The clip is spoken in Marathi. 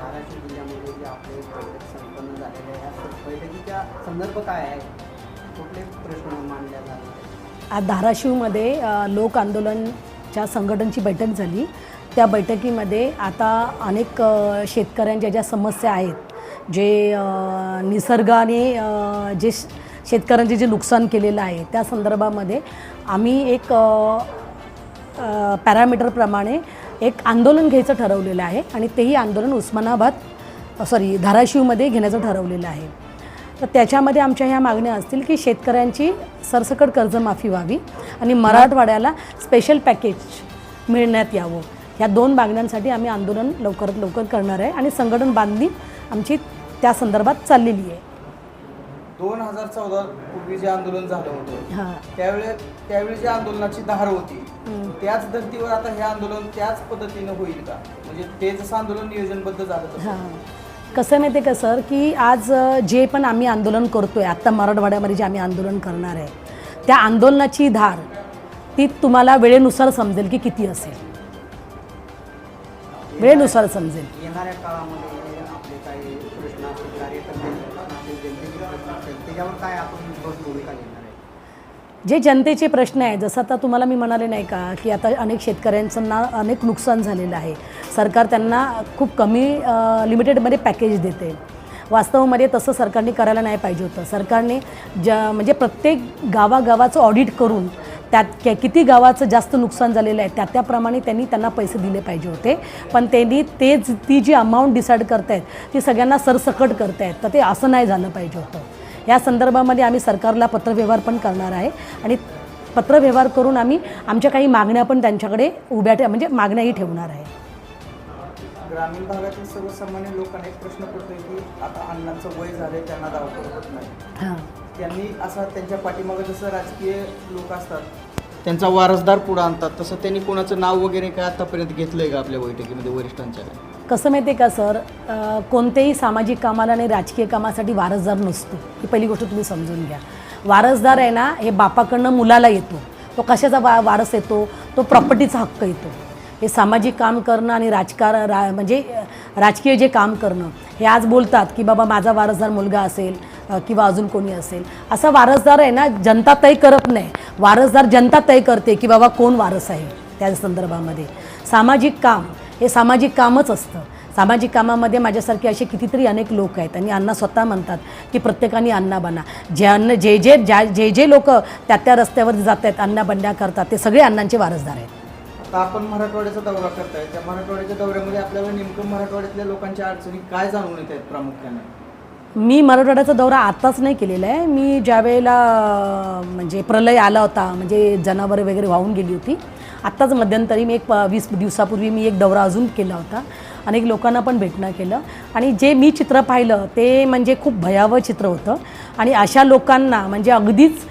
धाराशिव जिल्ह्यामध्ये जे आपले बैठक संपन्न झालेले आहे या बैठकीचा संदर्भ काय आहे? कुठले प्रश्न मांडले जाणार आज धाराशिवमध्ये लोक आंदोलनच्या संघटनची बैठक झाली. त्या बैठकीमध्ये आता अनेक शेतकऱ्यांच्या ज्या समस्या आहेत जे निसर्गाने जे शेतकऱ्यांचे जे नुकसान केलेलं आहे त्या संदर्भामध्ये आम्ही एक पॅरामीटरप्रमाणे एक आंदोलन घ्यायचं ठरवलेलं आहे आणि तेही आंदोलन उस्मानाबाद सॉरी धाराशिवमध्ये घेण्याचं ठरवलेलं आहे. तर त्याच्यामध्ये आमच्या ह्या मागण्या असतील की शेतकऱ्यांची सरसकट कर्जमाफी व्हावी आणि मराठवाड्याला स्पेशल पॅकेज मिळण्यात यावं. ह्या दोन मागण्यांसाठी आम्ही आंदोलन लवकरात लवकर करणार आहे आणि संघटन बांधणी आमची त्या संदर्भात चाललेली आहे. दोन हजार चौदा पूर्वी जे आंदोलन झालं होतं हां. त्यावेळे त्यावेळी जी आंदोलनाची धार होती त्याच धर्तीवर आता हे आंदोलन त्याच पद्धतीनं होईल का? म्हणजे ते जसं आंदोलन नियोजनबद्ध झालं तसं. हां. कसं माहिती आहे का सर की आज अ, जे पण आम्ही आंदोलन करतो आहे आत्ता मराठवाड्यामध्ये जे आम्ही आंदोलन करणार आहे त्या आंदोलनाची धार ती तुम्हाला वेळेनुसार समजेल की किती असेल. वेळेनुसार समजेल. येणाऱ्या काळामध्ये आपले काही प्रश्न असतील कार्यकर्त्यांचे प्रश्न असतील जनतेचे प्रश्न असतील त्याच्यावर काय आपण ठोस भूमिका घेणार आहे? जे जनतेचे प्रश्न आहे जसं आता तुम्हाला मी म्हणाले नाही का की आता अनेक शेतकऱ्यांचं अनेक नुकसान झालेलं आहे. सरकार त्यांना खूप कमी लिमिटेडमध्ये पॅकेज देते. वास्तवामध्ये तसं सरकारने करायला नाही पाहिजे होतं. सरकारने ज म्हणजे प्रत्येक गावागावाचं ऑडिट करून त्यात के- किती गावाचं जास्त नुकसान झालेलं आहे त्या त्याप्रमाणे त्यांनी त्यांना पैसे दिले पाहिजे होते. पण त्यांनी तेच ती जी अमाऊंट डिसाईड करतायत ती सगळ्यांना सरसकट करतायत तर ते असं नाही झालं पाहिजे होतं. या संदर्भामध्ये आम्ही सरकारला पत्रव्यवहार पण करणार आहे आणि पत्रव्यवहार करून आम्ही आमच्या काही मागण्या पण त्यांच्याकडे उभ्या ठे म्हणजे मागण्याही ठेवणार आहे. ग्रामीण भागातील सर्वसामान्य लोकांना एक प्रश्न पडतोय की आता अण्णांचं वय झालंय त्यांना धावपळ होत नाही. हां. त्यांनी असा त्यांच्या पाठीमागं जसं राजकीय लोक असतात त्यांचा वारसदार पुढं आणतात तसं त्यांनी कोणाचं नाव वगैरे काय आतापर्यंत घेतलंय का आपल्या बैठकीमध्ये वरिष्ठांच्या? कसं माहिती आहे का सर? अ, कोणत्याही सामाजिक कामाला आणि राजकीय कामासाठी वारसदार नसतो. ही पहिली गोष्ट तुम्ही समजून घ्या. वारसदार आहे ना हे बापाकडनं मुलाला येतो. तो कशाचा वा वारस येतो? तो प्रॉपर्टीचा हक्क येतो. हे सामाजिक काम करणं आणि राजकार रा म्हणजे अ, राजकीय जे काम करणं हे आज बोलतात की बाबा माझा वारसदार मुलगा असेल किंवा अजून कोणी असेल. असा वारसदार आहे ना जनता तय करत नाही. वारसदार जनता तय करते की बाबा कोण वारस आहे त्या संदर्भामध्ये. सामाजिक काम हे सामाजिक कामच असतं. सामाजिक कामामध्ये माझ्यासारखे असे कितीतरी अनेक लोक आहेत आणि अण्णा स्वतः म्हणतात की प्रत्येकाने अण्णा बना. जे अन्न जे जे ज्या जे जे लोक त्या त्या रस्त्यावर जात आहेत अण्णा बंड्या करतात ते सगळे अण्णांचे वारसदार आहेत. आता आपण मराठवाड्याचा दौरा करताय. त्या मराठवाड्याच्या दौऱ्यामध्ये आपल्याला नेमकं मराठवाड्यातल्या लोकांच्या अडचणी काय जाणून येत आहेत प्रामुख्याने? मी मराठवाड्याचा दौरा आत्ताच नाही केलेला आहे. मी ज्या वेळेला म्हणजे प्रलय आला होता म्हणजे जनावरं वगैरे वाहून गेली होती आत्ताच मध्यंतरी मी एक वीस दिवसापूर्वी मी एक दौरा अजून केला होता. अनेक लोकांना पण भेटणं केलं. आणि जे मी चित्र पाहिलं ते म्हणजे खूप भयावह चित्र होतं. आणि अशा लोकांना म्हणजे अगदीच